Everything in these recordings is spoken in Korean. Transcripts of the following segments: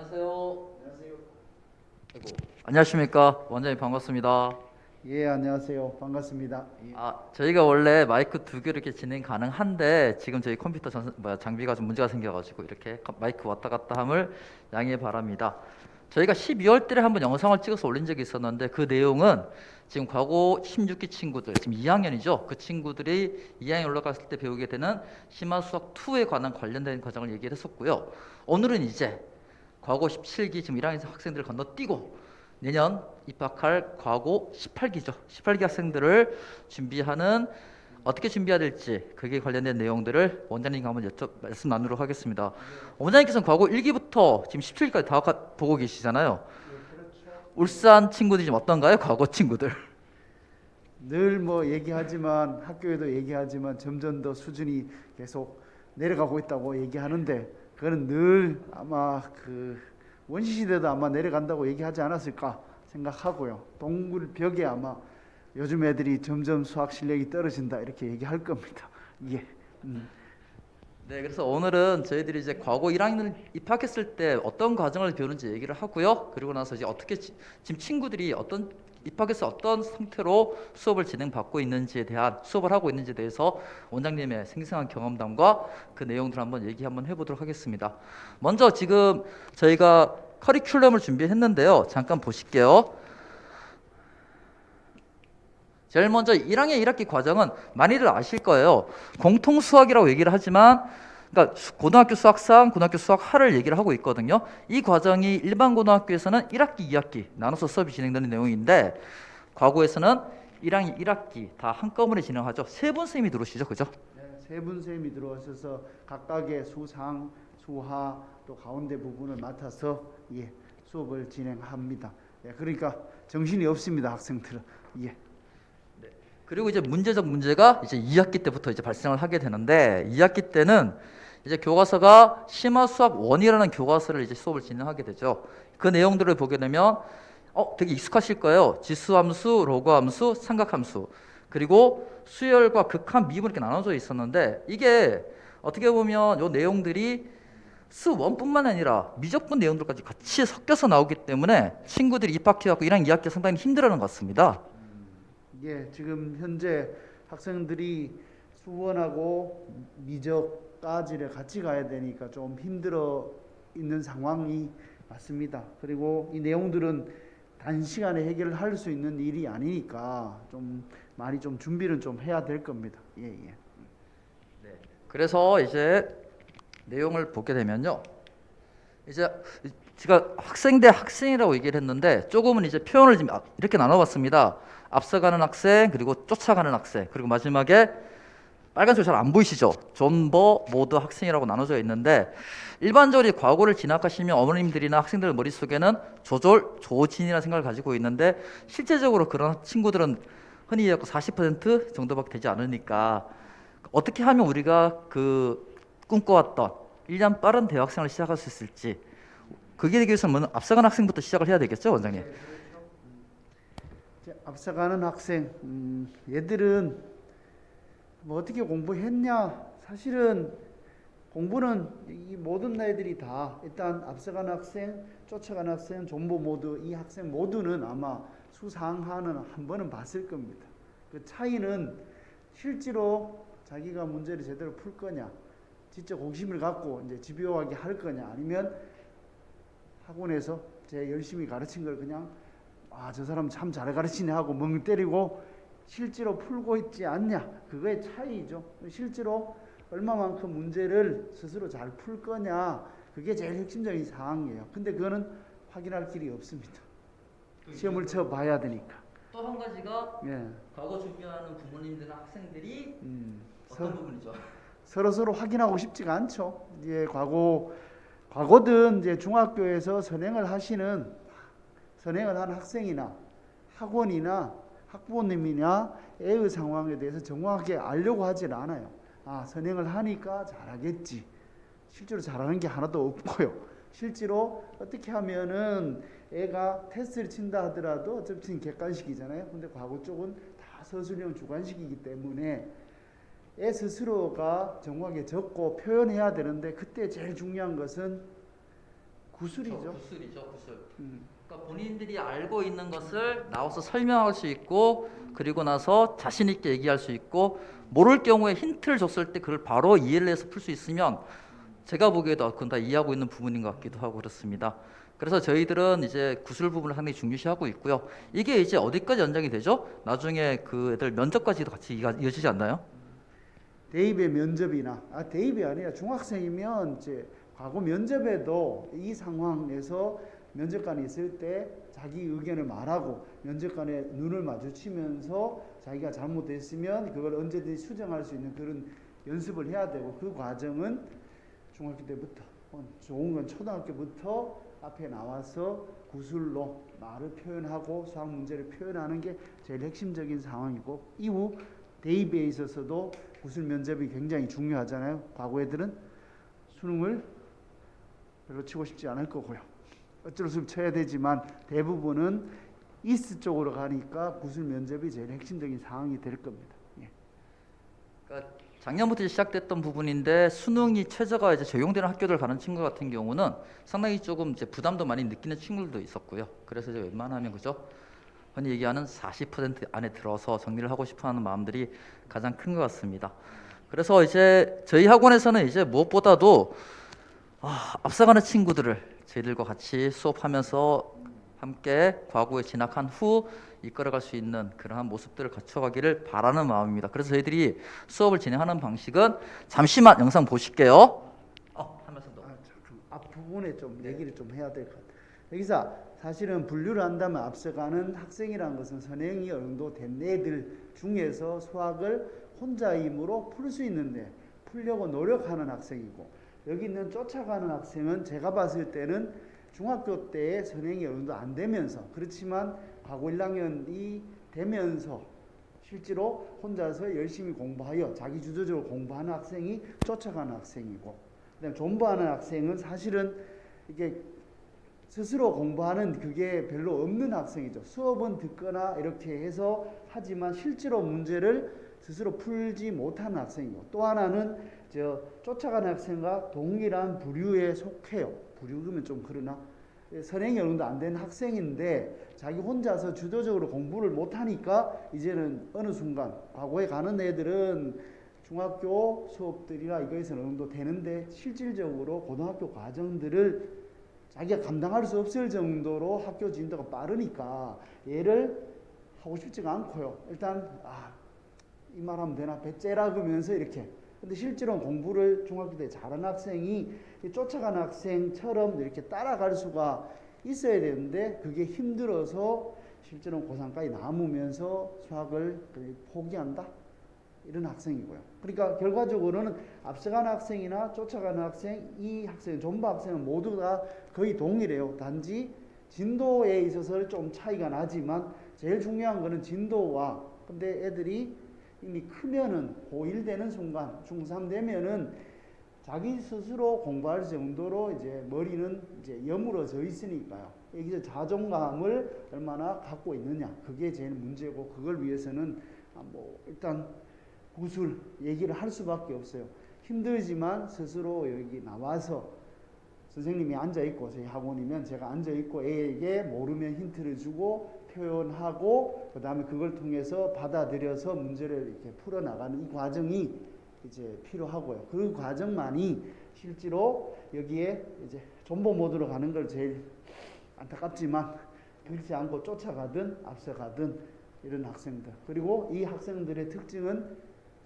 안녕하세요. 안녕하세요. 아이고. 안녕하십니까 원장님 반갑습니다. 예, 안녕하세요. 반갑습니다. 예. 아 저희가 원래 마이크 두 개 이렇게 진행 가능한데 지금 저희 컴퓨터 전, 뭐야, 장비가 좀 문제가 생겨가지고 이렇게 컴- 마이크 왔다 갔다 함을 양해 바랍니다. 저희가 12월 달에 한번 영상을 찍어서 올린 적이 있었는데 그 내용은 지금 과거 16기 친구들 지금 2학년이죠. 그 친구들이 2학년 올라갔을 때 배우게 되는 심화 수학 2에 관한 관련된 과정을 얘기를 했었고요. 오늘은 이제 과거 17기 지금 1학년 학생들을 건너뛰고 내년 입학할 과거 18기죠. 18기 학생들을 준비하는 어떻게 준비해야 될지 그게 관련된 내용들을 원장님과 한번 여쭤 말씀 나누도록 하겠습니다. 원장님께서는 과거 1기부터 지금 17기까지 다 가- 보고 계시잖아요. 울산 친구들이 좀 어떤가요? 과거 친구들. 늘 뭐 얘기하지만 학교에도 얘기하지만 점점 더 수준이 계속 내려가고 있다고 얘기하는데 그거는 늘 아마 그 원시 시대도 아마 내려간다고 얘기하지 않았을까 생각하고요. 동굴 벽에 아마 요즘 애들이 점점 수학 실력이 떨어진다 이렇게 얘기할 겁니다. 예. 음. 네, 그래서 오늘은 저희들이 이제 과거 1학년 입학했을 때 어떤 과정을 배우는지 얘기를 하고요. 그리고 나서 이제 어떻게 지- 지금 친구들이 어떤 입학해서 어떤 상태로 수업을 진행받고 있는지에 대한 수업을 하고 있는지에 대해서 원장님의 생생한 경험담과 그 내용들 한번 얘기 한번 해보도록 하겠습니다. 먼저 지금 저희가 커리큘럼을 준비했는데요. 잠깐 보실게요. 제일 먼저 1학년 1학기 과정은 많이들 아실 거예요. 공통 수학이라고 얘기를 하지만 그러니까 수- 고등학교 수학상, 고등학교 수학 하를 얘기를 하고 있거든요. 이 과정이 일반 고등학교에서는 1학기, 2학기 나눠서 수업이 진행되는 내용인데 과거에서는 1학년 1학기 다 한꺼번에 진행하죠. 세분 선생님이 들어오시죠. 그죠? 네, 세분 쌤이 들어오셔서 각각의 수상, 수하 또 가운데 부분을 맡아서 예, 수업을 진행합니다. 예, 그러니까 정신이 없습니다 학생들은. 예. 그리고 이제 문제적 문제가 이제 2학기 때부터 이제 발생을 하게 되는데 2학기 때는 이제 교과서가 심화 수학 원이라는 교과서를 이제 수업을 진행하게 되죠. 그 내용들을 보게 되면 어 되게 익숙하실 거예요. 지수함수, 로그함수, 삼각함수 그리고 수열과 극한, 미분 이렇게 나눠져 있었는데 이게 어떻게 보면 요 내용들이 수원뿐만 아니라 미적분 내용들까지 같이 섞여서 나오기 때문에 친구들이 입학해갖고 1학년 2학기 상당히 힘들어하는 것 같습니다. 예, 지금 현재 학생들이 수원하고 미적까지를 같이 가야 되니까 좀 힘들어 있는 상황이 맞습니다. 그리고 이 내용들은 단시간에 해결할 수 있는 일이 아니니까 좀 많이 좀 준비를 좀 해야 될 겁니다. 예, 예. 그래서 이제 내용을 보게 되면요. 이제 제가 학생 대 학생이라고 얘기를 했는데 조금은 이제 표현을 좀 이렇게 나눠봤습니다. 앞서가는 학생 그리고 쫓아가는 학생 그리고 마지막에 빨간색 잘안 보이시죠? 존버 모드 학생이라고 나눠져 있는데 일반적으로 이 과거를 진학하시면 어머님들이나 어학생들 머릿속에는 조절 조진이라는 생각을 가지고 있는데 실제적으로 그런 친구들은 흔히 얘기하고 40% 정도밖에 되지 않으니까 어떻게 하면 우리가 그 꿈꿔왔던 1년 빠른 대학생활을 시작할 수 있을지 그게 되기 위해서는 앞서간 학생부터 시작을 해야 되겠죠 원장님 이제 앞서가는 학생, 음, 얘들은 뭐 어떻게 공부했냐? 사실은 공부는 이 모든 애들이 다 일단 앞서가는 학생, 쫓아가는 학생, 존보 모두 이 학생 모두는 아마 수상하는 한 번은 봤을 겁니다. 그 차이는 실제로 자기가 문제를 제대로 풀 거냐, 진짜 공심을 갖고 이제 집요하게 할 거냐, 아니면 학원에서 제 열심히 가르친 걸 그냥 아 저 사람 참 잘 가르치네 하고 멍 때리고 실제로 풀고 있지 않냐? 그거의 차이죠. 실제로 얼마만큼 문제를 스스로 잘 풀 거냐? 그게 제일 핵심적인 사항이에요. 근데 그거는 확인할 길이 없습니다. 시험을 쳐 봐야 되니까. 또 한 가지가 예. 과거 준비하는 부모님들이나 학생들이 음, 어떤 서, 부분이죠? 서로 서로 확인하고 싶지가 않죠. 예 과거 과거든 이제 중학교에서 선행을 하시는 선행을 한 학생이나 학원이나 학부모님이나 애의 상황에 대해서 정확하게 알려고 하질 않아요. 아, 선행을 하니까 잘하겠지. 실제로 잘하는 게 하나도 없고요. 실제로 어떻게 하면은 애가 테스트를 친다 하더라도 어차피 객관식이잖아요. 근데 과거 쪽은 다 서술형 주관식이기 때문에 애 스스로가 정확하게 적고 표현해야 되는데 그때 제일 중요한 것은 구술이죠. 구술이죠, 구술. 음. 그러니까 본인들이 알고 있는 것을 나와서 설명할 수 있고 그리고 나서 자신 있게 얘기할 수 있고 모를 경우에 힌트를 줬을 때 그걸 바로 이해를 해서 풀 수 있으면 제가 보기에도 아, 그건 다 이해하고 있는 부분인 것 같기도 하고 그렇습니다. 그래서 저희들은 이제 구술 부분을 상당히 중요시하고 있고요. 이게 이제 어디까지 연장이 되죠? 나중에 그 애들 면접까지도 같이 이어지지 않나요? 대입의 면접이나 아 대입이 아니라 중학생이면 이제 과거 면접에도 이 상황에서 면접관이 있을 때 자기 의견을 말하고 면접관의 눈을 마주치면서 자기가 잘못했으면 그걸 언제든지 수정할 수 있는 그런 연습을 해야 되고 그 과정은 중학교 때부터 어, 좋은 건 초등학교부터 앞에 나와서 구술로 말을 표현하고 수학 문제를 표현하는 게 제일 핵심적인 상황이고 이후 대입에 있어서도 구술 면접이 굉장히 중요하잖아요. 과거 애들은 수능을 별로 치고 싶지 않을 거고요. 어쩔 수 없이 쳐야 되지만 대부분은 이스 쪽으로 가니까 구술 면접이 제일 핵심적인 상황이 될 겁니다. 예. 그러니까 작년부터 시작됐던 부분인데 수능이 최저가 이제 적용되는 학교들 가는 친구 같은 경우는 상당히 조금 이제 부담도 많이 느끼는 친구들도 있었고요. 그래서 이제 웬만하면 그죠? 흔히 얘기하는 40% 안에 들어서 정리를 하고 싶어하는 마음들이 가장 큰 것 같습니다. 그래서 이제 저희 학원에서는 이제 무엇보다도 아, 앞서가는 친구들을 저희들과 같이 수업하면서 함께 과거에 진학한 후 이끌어갈 수 있는 그러한 모습들을 갖춰가기를 바라는 마음입니다. 그래서 저희들이 수업을 진행하는 방식은 잠시만 영상 보실게요. 어, 하면서 또. 아, 잠깐 앞부분에 좀 얘기를 좀 해야 될 것 같아요. 여기서 사실은 분류를 한다면 앞서가는 학생이라는 것은 선행이 어느 정도 된 애들 중에서 수학을 혼자 힘으로 풀 수 있는데 풀려고 노력하는 학생이고 여기 있는 쫓아가는 학생은 제가 봤을 때는 중학교 때에 선행이 어느 정도 안 되면서 그렇지만 과거 1학년이 되면서 실제로 혼자서 열심히 공부하여 자기 주도적으로 공부하는 학생이 쫓아가는 학생이고 그다음 존버하는 학생은 사실은 이게 스스로 공부하는 그게 별로 없는 학생이죠. 수업은 듣거나 이렇게 해서 하지만 실제로 문제를 스스로 풀지 못하는 학생이고 또 하나는 저 쫓아가는 학생과 동일한 부류에 속해요. 부류 그러면 좀 그러나 선행이 어느 정도 안 되는 학생인데 자기 혼자서 주도적으로 공부를 못하니까 이제는 어느 순간 과거에 가는 애들은 중학교 수업들이나 이거에서는 어느 정도 되는데 실질적으로 고등학교 과정들을 자기가 감당할 수 없을 정도로 학교 진도가 빠르니까 얘를 하고 싶지가 않고요. 일단 아, 이 말하면 되나 배째라 그러면서 이렇게 근데 실제로는 공부를 중학교 때 잘하는 학생이 이 쫓아가는 학생처럼 이렇게 따라갈 수가 있어야 되는데 그게 힘들어서 실제로는 고3까지 남으면서 수학을 포기한다 이런 학생이고요. 그러니까 결과적으로는 앞서가는 학생이나 쫓아가는 학생, 이 학생, 존버 학생은 모두 다 거의 동일해요. 단지 진도에 있어서 좀 차이가 나지만 제일 중요한 거는 진도와 근데 애들이 이미 크면은 고1 되는 순간 중3 되면은 자기 스스로 공부할 정도로 이제 머리는 이제 여물어져 있으니까요. 여기서 자존감을 얼마나 갖고 있느냐 그게 제일 문제고 그걸 위해서는 아, 뭐 일단 구술 얘기를 할 수밖에 없어요. 힘들지만 스스로 여기 나와서 선생님이 앉아 있고 저희 학원이면 제가 앉아 있고 애에게 모르면 힌트를 주고 표현하고 그다음에 그걸 통해서 받아들여서 문제를 이렇게 풀어 나가는 이 과정이 이제 필요하고요. 그 과정만이 실제로 여기에 이제 존버 모드로 가는 걸 제일 안타깝지만 그렇지 않고 쫓아가든 앞서가든 이런 학생들 그리고 이 학생들의 특징은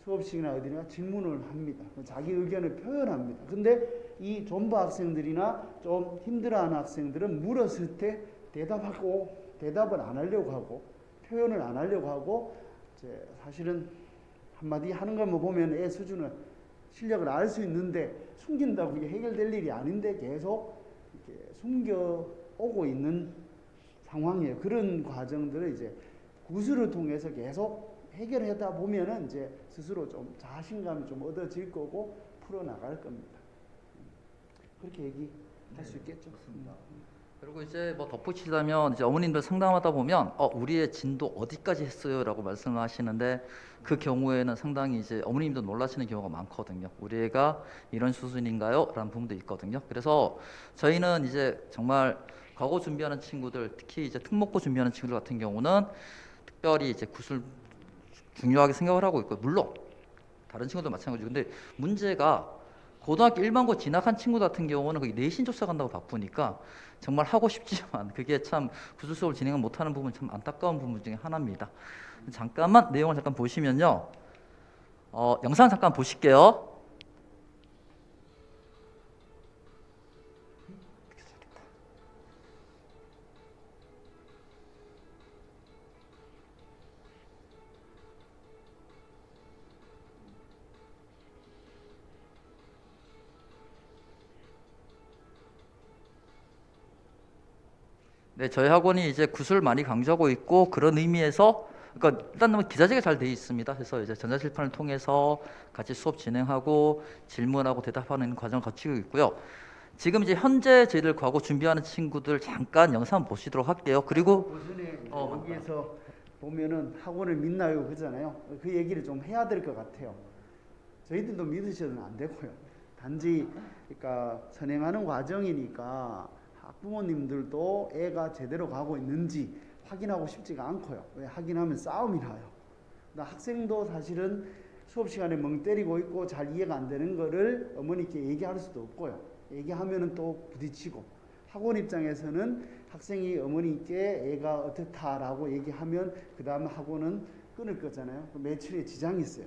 수업식이나 어디나 질문을 합니다. 자기 의견을 표현합니다. 근데 이 존버 학생들이나 좀 힘들어하는 학생들은 물었을 때 대답하고 대답을 안 하려고 하고 표현을 안 하려고 하고 이제 사실은 한마디 하는 것만 보면 애 수준을 실력을 알 수 있는데 숨긴다고 이게 해결될 일이 아닌데 계속 이렇게 숨겨 오고 있는 상황이에요. 그런 과정들을 이제 구술을 통해서 계속 해결하다 보면은 이제 스스로 좀 자신감이 좀 얻어질 거고 풀어 나갈 겁니다. 그렇게 얘기할 수 있겠죠. 좋습니다. 그리고 이제 뭐 덧붙이자면 이제 어머님들 상담하다 보면 어 우리의 진도 어디까지 했어요라고 말씀하시는데 그 경우에는 상당히 이제 어머님도 놀라시는 경우가 많거든요. 우리 애가 이런 수준인가요?라는 부분도 있거든요. 그래서 저희는 이제 정말 과거 준비하는 친구들 특히 이제 특목고 준비하는 친구들 같은 경우는 특별히 이제 구술 중요하게 생각을 하고 있고 물론 다른 친구도 마찬가지고 근데 문제가 고등학교 일반고 진학한 친구 같은 경우는 거기 내신 조사 간다고 바쁘니까 정말 하고 싶지만 그게 참 구술 수업을 진행을 못하는 부분 참 안타까운 부분 중에 하나입니다. 잠깐만 내용을 잠깐 보시면요. 어, 영상 잠깐 보실게요. 네, 저희 학원이 이제 구슬 많이 강조하고 있고 그런 의미에서 그러니까 일단 너무 기자재가 잘 돼 있습니다. 그래서 이제 전자칠판을 통해서 같이 수업 진행하고 질문하고 대답하는 과정을 거치고 있고요. 지금 이제 현재 저희들 과거 준비하는 친구들 잠깐 영상 보시도록 할게요. 그리고 어. 여기에서 보면은 학원을 믿나요 그러잖아요. 그 얘기를 좀 해야 될 것 같아요. 저희들도 믿으셔도 안 되고요. 단지 그러니까 선행하는 과정이니까 학 부모님들도 애가 제대로 가고 있는지 확인하고 싶지가 않고요. 왜 확인하면 싸움이 나요. 나 학생도 사실은 수업 시간에 멍 때리고 있고 잘 이해가 안 되는 거를 어머니께 얘기할 수도 없고요. 얘기하면은 또 부딪히고 학원 입장에서는 학생이 어머니께 애가 어떻다라고 얘기하면 그 다음에 학원은 끊을 거잖아요. 그 매출에 지장이 있어요.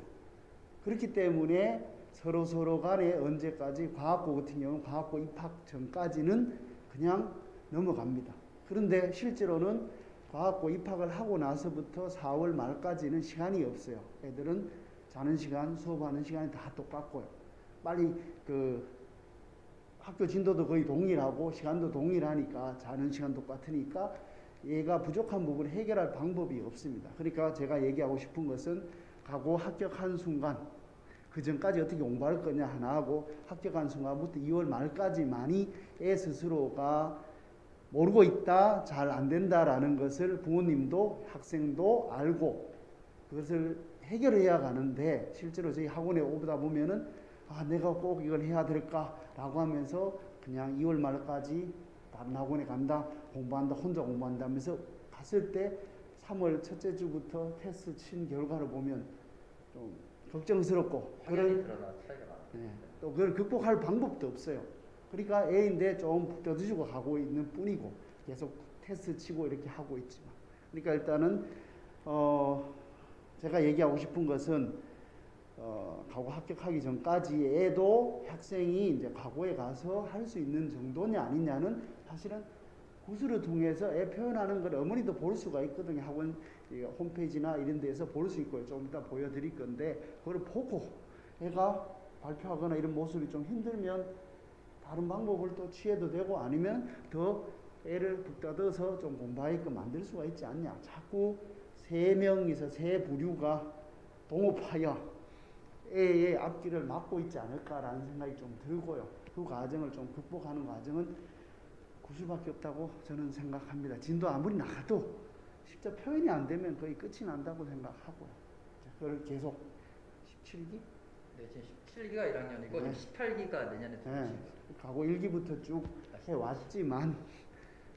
그렇기 때문에 서로 서로 간에 언제까지 과학고 같은 경우는 과학고 입학 전까지는 그냥 넘어갑니다. 그런데 실제로는 과학고 입학을 하고 나서부터 4월 말까지는 시간이 없어요. 애들은 자는 시간, 수업하는 시간이 다 똑같고요. 빨리 그 학교 진도도 거의 동일하고 시간도 동일하니까 자는 시간 똑같으니까 얘가 부족한 부분을 해결할 방법이 없습니다. 그러니까 제가 얘기하고 싶은 것은 가고 합격한 순간 그 전까지 어떻게 공부할 거냐 하나 하고 합격한 순간부터 2월 말까지만이 애 스스로가 모르고 있다, 잘 안 된다라는 것을 부모님도 학생도 알고 그것을 해결해야 가는데 실제로 저희 학원에 오다 보면은 아 내가 꼭 이걸 해야 될까라고 하면서 그냥 2월 말까지 다른 학원에 간다 공부한다 혼자 공부한다 하면서 갔을 때 3월 첫째 주부터 테스트 친 결과를 보면 좀 걱정스럽고 그런 네, 또 그걸 극복할 방법도 없어요. 그러니까 애인데 좀 떠드시고 가고 있는 뿐이고 계속 테스트 치고 이렇게 하고 있지만 그러니까 일단은 어 제가 얘기하고 싶은 것은 어 과거 합격하기 전까지 애도 학생이 이제 과거에 가서 할 수 있는 정도냐 아니냐는 사실은 구술을 통해서 애 표현하는 걸 어머니도 볼 수가 있거든요. 학원 이 홈페이지나 이런 데서 볼 수 있고요. 좀 이따 보여드릴 건데 그걸 보고 애가 발표하거나 이런 모습이 좀 힘들면 다른 방법을 또 취해도 되고 아니면 더 애를 북돋아서 좀 공부하게끔 만들 수가 있지 않냐. 자꾸 세 명이서 세 부류가 동업하여 애의 앞길을 막고 있지 않을까라는 생각이 좀 들고요. 그 과정을 좀 극복하는 과정은 구수밖에 없다고 저는 생각합니다. 진도 아무리 나가도 실제 표현이 안 되면 거의 끝이 난다고 생각하고요. 자, 그걸 계속 17기 네, 지금 17기가 1학년이고 네. 18기가 내년에 네. 가고 일기부터 쭉 해왔지만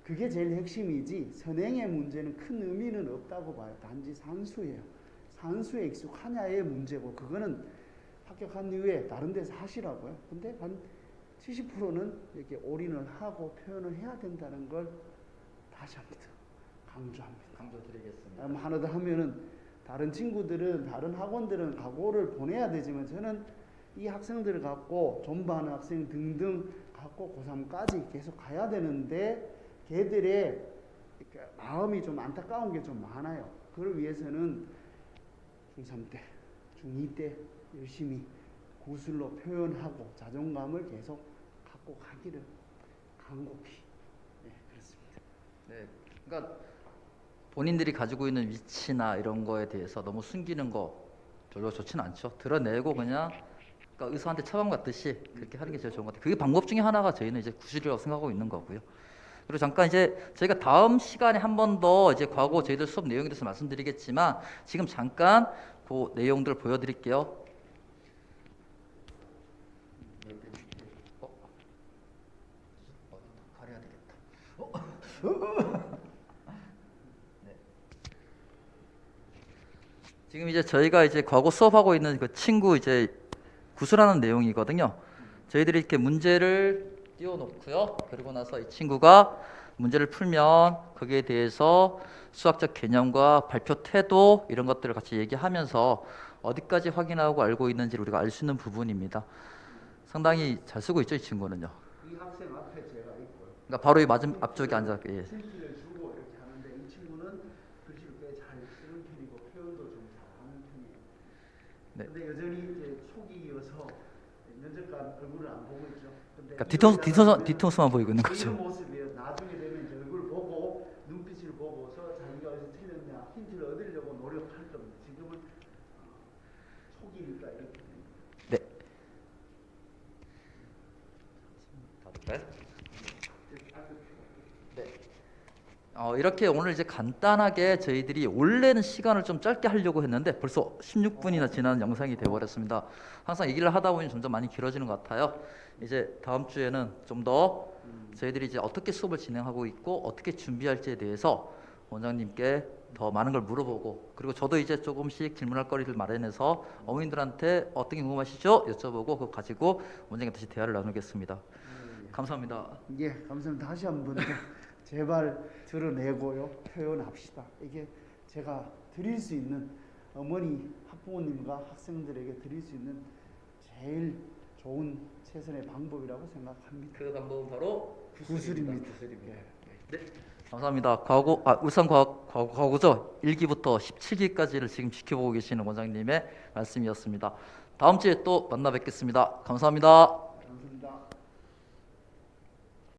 그게 제일 핵심이지 선행의 문제는 큰 의미는 없다고 봐요. 단지 산수예요. 산수에 익숙하냐의 문제고 그거는 합격한 이후에 다른 데서 하시라고요. 근데 한 70%는 이렇게 올인을 하고 표현을 해야 된다는 걸 다시 합니다. 강조합니다. 강조 드리겠습니다. 뭐 하나 더 하면은 다른 친구들은 다른 학원들은 각오를 보내야 되지만 저는 이 학생들을 갖고 존버하는 학생 등등 갖고 고3까지 계속 가야 되는데 걔들의 이렇게 마음이 좀 안타까운 게 좀 많아요. 그걸 위해서는 중3 때, 중2 때 열심히 구술로 표현하고 자존감을 계속 갖고 가기를 간곡히 네, 그렇습니다. 네, 그러니까 본인들이 가지고 있는 위치나 이런 거에 대해서 너무 숨기는 거 별로 좋지는 않죠. 드러내고 그냥 그러니까 의사한테 처방 받듯이 그렇게 하는 게 제일 좋은 것 같아요. 그게 방법 중에 하나가 저희는 이제 구실이라고 생각하고 있는 거고요. 그리고 잠깐 이제 저희가 다음 시간에 한 번 더 이제 과거 저희들 수업 내용에 대해서 말씀드리겠지만 지금 잠깐 그 내용들 보여드릴게요. 어? 어, 가려야 되겠다. 네. 지금 이제 저희가 이제 과거 수업하고 있는 그 친구 이제 구술하는 내용이거든요. 저희들이 이렇게 문제를 띄워놓고요. 그리고 나서 이 친구가 문제를 풀면 거기에 대해서 수학적 개념과 발표 태도 이런 것들을 같이 얘기하면서 어디까지 확인하고 알고 있는지를 우리가 알 수 있는 부분입니다. 상당히 잘 쓰고 있죠, 이 친구는요. 이 학생 앞에 제가 있고요. 그러니까 바로 이 맞은 앞쪽에 앉아 예. 힌트를 주고 이렇게 하는데 이 친구는 글씨를 꽤 잘 쓰는 편이고 표현도 좀 잘하는 편이에요. 네. 근데 여전히 이제 초기여서 면접관 얼굴을 안 보고 있죠. 근데 그러니까 뒤통수 뒤통수 뒤통수만 보이고 있는 이런 거죠. 모습이에요. 나중에 되면 이제 얼굴 보고 눈빛을 보고서 자기가 어디서 틀렸냐 힌트를 얻으려고 노력할 겁니다. 지금은 어, 초기니까 이렇게. 네. 네. 네. 어, 이렇게 오늘 이제 간단하게 저희들이 원래는 시간을 좀 짧게 하려고 했는데 벌써 16분이나 지난 영상이 되어버렸습니다. 항상 얘기를 하다 보니 점점 많이 길어지는 것 같아요. 이제 다음 주에는 좀 더 저희들이 이제 어떻게 수업을 진행하고 있고 어떻게 준비할지에 대해서 원장님께 더 많은 걸 물어보고 그리고 저도 이제 조금씩 질문할 거리를 마련해서 어머님들한테 어떤 게 궁금하시죠? 여쭤보고 그거 가지고 원장님 다시 대화를 나누겠습니다. 감사합니다. 예, 감사합니다. 다시 한 번 제발 드러내고요 표현합시다. 이게 제가 드릴 수 있는 어머니 학부모님과 학생들에게 드릴 수 있는 제일 좋은 최선의 방법이라고 생각합니다. 그 방법은 바로 구술입니다. 구술입니다. 네, 감사합니다. 과거 아 울산 과거 과거 과거죠. 1기부터 17기까지를 지금 지켜보고 계시는 원장님의 말씀이었습니다. 다음 주에 또 만나 뵙겠습니다. 감사합니다.